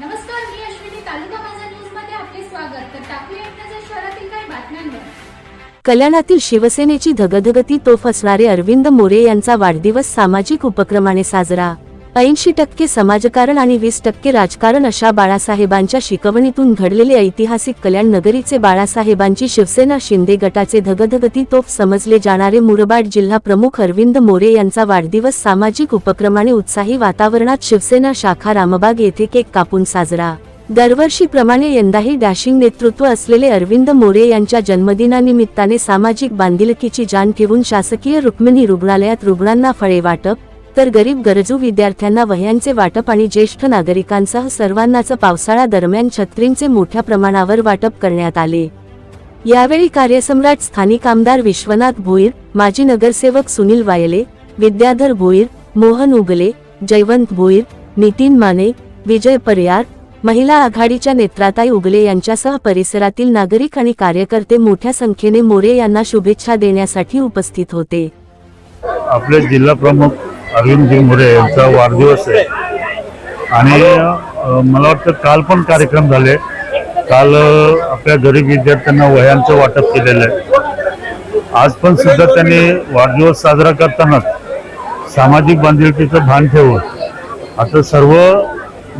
नमस्कार मी अश्विनी तालुका माझा न्यूजमध्ये आपले स्वागत. तर टाकूया नजर शहरातील काही बातम्यांवर. कल्याणातील शिवसेनेची धगधगती तोफ असणारे अरविंद मोरे यांचा वाढदिवस सामाजिक उपक्रमाने साजरा. ऐंशी टक्के समाजकारण आणि वीस टक्के राजकारण अशा बाळासाहेबांच्या शिकवणीतून घडलेले ऐतिहासिक कल्याण नगरीचे बाळासाहेबांची शिवसेना शिंदे गटाचे धगधगती तोफ समजले जाणारे मुरबाड जिल्हा प्रमुख अरविंद मोरे यांचा वाढदिवस सामाजिक उपक्रमाने उत्साही वातावरणात शिवसेना शाखा रामबाग येथे केक कापून साजरा. दरवर्षीप्रमाणे यंदाही डॅशिंग नेतृत्व असलेले अरविंद मोरे यांच्या जन्मदिनानिमित्ताने सामाजिक बांधिलकीची जाण ठेवून शासकीय रुक्मिणी रुग्णालयात रुग्णांना फळे वाटप तर गरीब गरजू विद्यार्थ्यांना वह्यांचे वाटप आणि ज्येष्ठ नागरिकांसह सर्वांनाच पावसाळा दरम्यान छत्रींचे मोठ्या प्रमाणावर वाटप करण्यात आले. यावेळी कार्यसम्राट स्थानिक आमदार विश्वनाथ भोईर माजी नगरसेवक सुनील वायले विद्याधर भोईर मोहन उगले जयवंत भोईर नितीन माने विजय परियार महिला आघाडीच्या नेत्राताई उगले यांच्यासह परिसरातील नागरिक आणि कार्यकर्ते मोठ्या संख्येने मोरे यांना शुभेच्छा देण्यासाठी उपस्थित होते. आपले जिल्हा प्रमुख अरविंदजी मोरे यांचा वाढदिवस आहे. आणि मला वाटतं काल पण कार्यक्रम झाले. काल आपल्या गरीब विद्यार्थ्यांना वह्यांचं वाटप केलेलं आहे. आज पण सुद्धा त्यांनी वाढदिवस साजरा करतानाच सामाजिक बांधिलकीचं भान ठेवून आता सर्व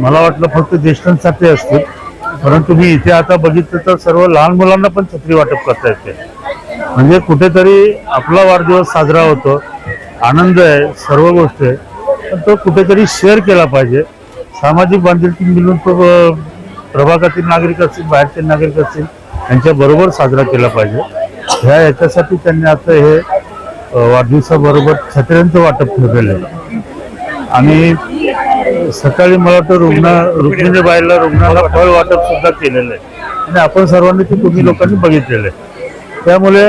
मला वाटलं फक्त ज्येष्ठांसाठी असतील परंतु मी इथे आता बघितलं तर सर्व लहान मुलांना पण छत्री वाटप करता येते. म्हणजे कुठेतरी आपला वाढदिवस साजरा होतो. आनंद आहे सर्व गोष्टी आहे. पण तो कुठेतरी शेअर केला पाहिजे. सामाजिक बांधिलकी मिळून तो प्रभागातील नागरिक असतील बाहेरचे नागरिक असतील यांच्याबरोबर साजरा केला पाहिजे. ह्या याच्यासाठी त्यांनी आता हे वाढदिवसाबरोबर छत्र्यांचं वाटप ठेवलेलं आहे. आणि सकाळी मला तर रुग्ण रुक्मिणीबाईला रुग्णाला फळ वाटप सुद्धा केलेलं आहे. आणि आपण सर्वांनी ते तुम्ही लोकांनी बघितलेलं आहे. त्यामुळे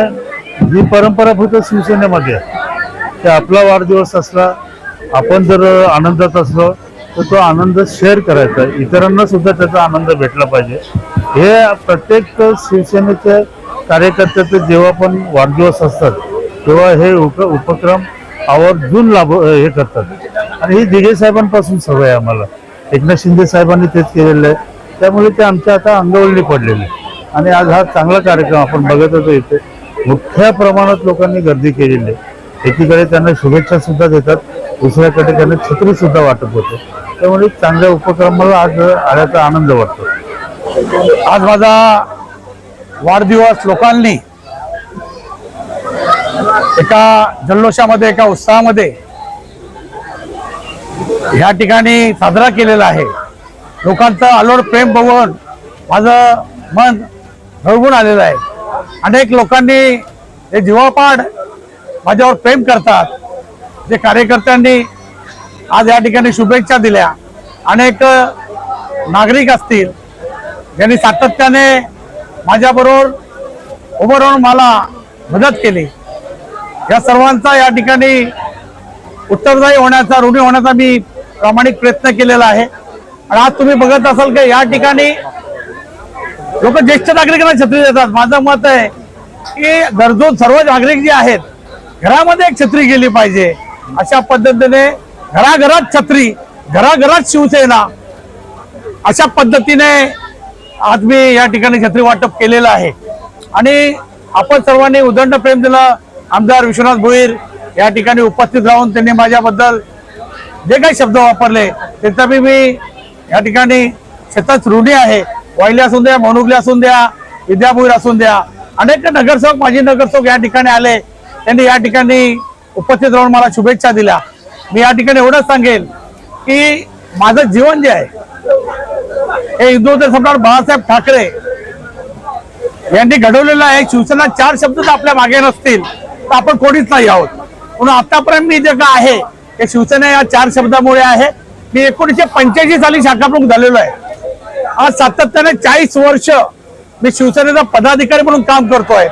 ही परंपरा फक्त शिवसेनेमध्ये आहे. की आपला वाढदिवस असला आपण जर आनंदात असलो तर तो आनंद शेअर करायचा. इतरांना सुद्धा त्याचा आनंद भेटला पाहिजे. हे प्रत्येक शिवसेनेच्या कार्यकर्त्याचे जेव्हा पण वाढदिवस असतात तेव्हा हे उप उपक्रम आवर्जून लाभ हे करतात. आणि ही दिघे साहेबांपासून सवय आहे आम्हाला. एकनाथ शिंदे साहेबांनी तेच केलेलं आहे. त्यामुळे ते आमच्या आता अंगवळणी पडलेले आहे. आणि आज हा चांगला कार्यक्रम आपण बघत होतो इथे मोठ्या प्रमाणात लोकांनी गर्दी केलेली आहे. एकीकडे त्यांना शुभेच्छा सुद्धा देतात दुसऱ्याकडे त्यांना छत्री सुद्धा वाटप होतं. त्यामुळे चांगल्या उपक्रमाला आज आल्याचा आनंद वाटतो. आज माझा वाढदिवस लोकांनी एका जल्लोषामध्ये एका उत्साहामध्ये ह्या ठिकाणी साजरा केलेला आहे. लोकांचं अलोड प्रेम बघून माझं मन हळगून आलेलं आहे. अनेक लोकांनी हे जीवापाड माझ्यावर प्रेम करतात. जे कार्यकर्त्यांनी आज या ठिकाणी शुभेच्छा दिल्या. अनेक नागरिक असतील ज्यांनी सातत्याने माझ्याबरोबर उभं राहून मला मदत केली. या सर्वांचा या ठिकाणी उत्तरदायी होण्याचा ऋणी होण्याचा मी प्रामाणिक प्रयत्न केलेला आहे. आणि आज तुम्ही बघत असाल की या ठिकाणी लोक ज्येष्ठ नागरिकांना छत्री देतात. माझं मत आहे की गरजू सर्व नागरिक जे आहेत घरामध्ये एक छत्री गेली पाहिजे. अशा पद्धतीने घराघरात छत्री घराघरात शिवसेना अशा पद्धतीने आज मी या ठिकाणी छत्री वाटप केलेलं आहे. आणि आपण सर्वांनी उदंड प्रेम दिलं. आमदार विश्वनाथ भोईर या ठिकाणी उपस्थित राहून त्यांनी माझ्याबद्दल जे काही शब्द वापरले त्याचा मी मी या ठिकाणी शेतात ऋणी आहे. वायले असून द्या मनुगले असून द्या विद्याभोईर असून द्या. अनेक नगरसेवक माजी नगरसेवक या ठिकाणी आले. त्यांनी या ठिकाणी उपस्थित राहून मला शुभेच्छा दिल्या. मी या ठिकाणी एवढंच सांगेल की माझं जीवन जे आहे हे हिंदूचे सम्राट बाळासाहेब ठाकरे यांनी घडवलेलं आहे. शिवसेना चार शब्द तर आपल्या मागे नसतील तर आपण कोणीच नाही आहोत. म्हणून आतापर्यंत मी जे काय आहे ते शिवसेना या चार शब्दामुळे आहे. मी एकोणीसशे पंच्याऐंशी साली शाखाप्रमुख झालेलो आहे. आज सातत्याने चाळीस वर्ष मी शिवसेनेचा पदाधिकारी म्हणून काम करतोय.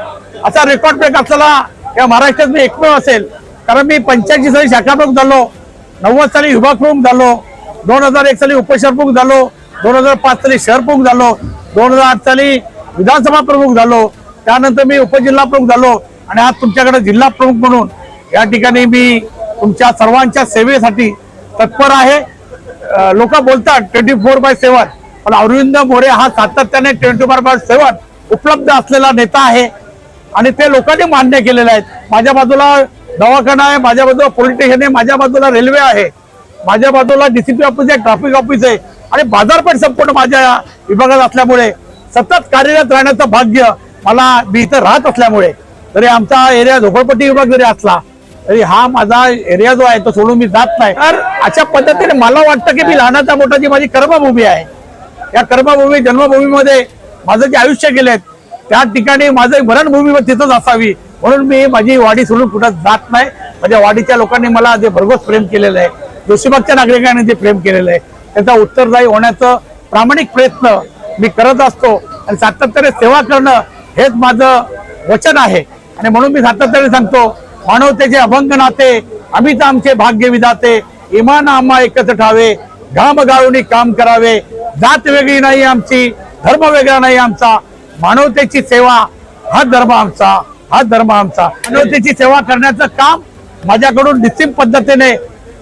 असा रेकॉर्ड ब्रेक असलेला या महाराष्ट्रात मी एकमेव असेल. कारण मी पंच्याऐंशी साली शाखाप्रमुख झालो नव्वद साली विभाग प्रमुख झालो दोन हजार एक साली उपशहर प्रमुख झालो दोन हजार पाच साली शहर प्रमुख झालो दोन हजार आठ साली विधानसभा प्रमुख झालो त्यानंतर मी उपजिल्हा प्रमुख झालो आणि आज तुमच्याकडे जिल्हा प्रमुख म्हणून या ठिकाणी मी तुमच्या सर्वांच्या सेवेसाठी तत्पर आहे. लोक बोलतात ट्वेंटी फोर बाय सेवन पण अरविंद मोरे हा सातत्याने ट्वेंटी फोर बाय सेवन उपलब्ध असलेला नेता आहे. आणि ते लोकांनी मान्य केलेले आहेत माझ्या बाजूला दवाखाना आहे माझ्या बाजूला पोलीस स्टेशन आहे माझ्या बाजूला रेल्वे आहे. माझ्या बाजूला डीसीपी ऑफिस आहे ट्रॅफिक ऑफिस आहे. आणि बाजारपेठ संपूर्ण माझ्या विभागात असल्यामुळे सतत कार्यरत राहण्याचं भाग्य मला मी इथं राहत असल्यामुळे तरी आमचा एरिया झोपडपट्टी विभाग जरी असला तरी हा माझा एरिया जो आहे तो सोडून मी जात नाही. तर अशा पद्धतीने मला वाटतं की मी लहानाचा मोठा जी माझी कर्मभूमी आहे या कर्मभूमी जन्मभूमीमध्ये माझं जे आयुष्य गेलेत त्या ठिकाणी माझं मरणभूमी तिथंच असावी. म्हणून मी माझी वाडी सोडून कुठं जात नाही. माझ्या वाडीच्या लोकांनी मला जे भरघोस प्रेम केलेलं आहे जोशीबागच्या नागरिकांनी जे प्रेम केलेलं आहे त्याचा उत्तरदायी होण्याचं प्रामाणिक प्रयत्न मी करत असतो. आणि सातत्याने सेवा करणं हेच माझं वचन आहे. आणि म्हणून मी सातत्याने सांगतो मानवतेचे अभंग नाते आम्हीच आमचे भाग्य विधाते इमान आम्हा एकत्र ठावे घाम गाळून काम करावे. जात वेगळी नाही आमची धर्म वेगळा नाही आमचा. मानवतेची सेवा हा धर्म आमचा हा धर्म आमचा. मानवतेची सेवा करण्याचं काम माझ्याकडून निश्चित पद्धतीने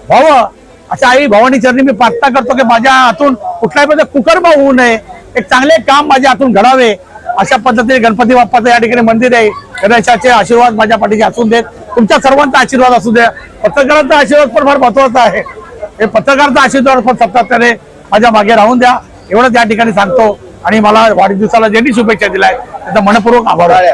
व्हावं. अशा आई भवानी चरणी मी प्रार्थना करतो की माझ्या हातून कुठल्याही पद्धत कुकर्म होऊ नये. एक चांगले काम माझ्या हातून घडावे. अशा पद्धतीने गणपती बाप्पाचं या ठिकाणी मंदिर आहे. गणेशाचे आशीर्वाद माझ्या पाठीचे असू देत. तुमच्या सर्वांचा आशीर्वाद असू द्या. पत्रकारांचा आशीर्वाद पण फार महत्त्वाचा आहे. हे पत्रकारांचा आशीर्वाद पण सातत्याने माझ्या मागे राहून द्या. एवढंच या ठिकाणी सांगतो. आणि मला वाढदिवसाला ज्यांनी शुभेच्छा दिलाय त्याचा मनपूर्वक आभार. आहे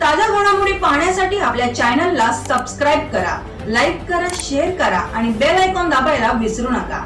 ताज्या घडामोडी पाहण्यासाठी आपल्या चॅनलला सबस्क्राईब करा लाईक करा शेअर करा आणि बेल आयकॉन दाबायला विसरू नका.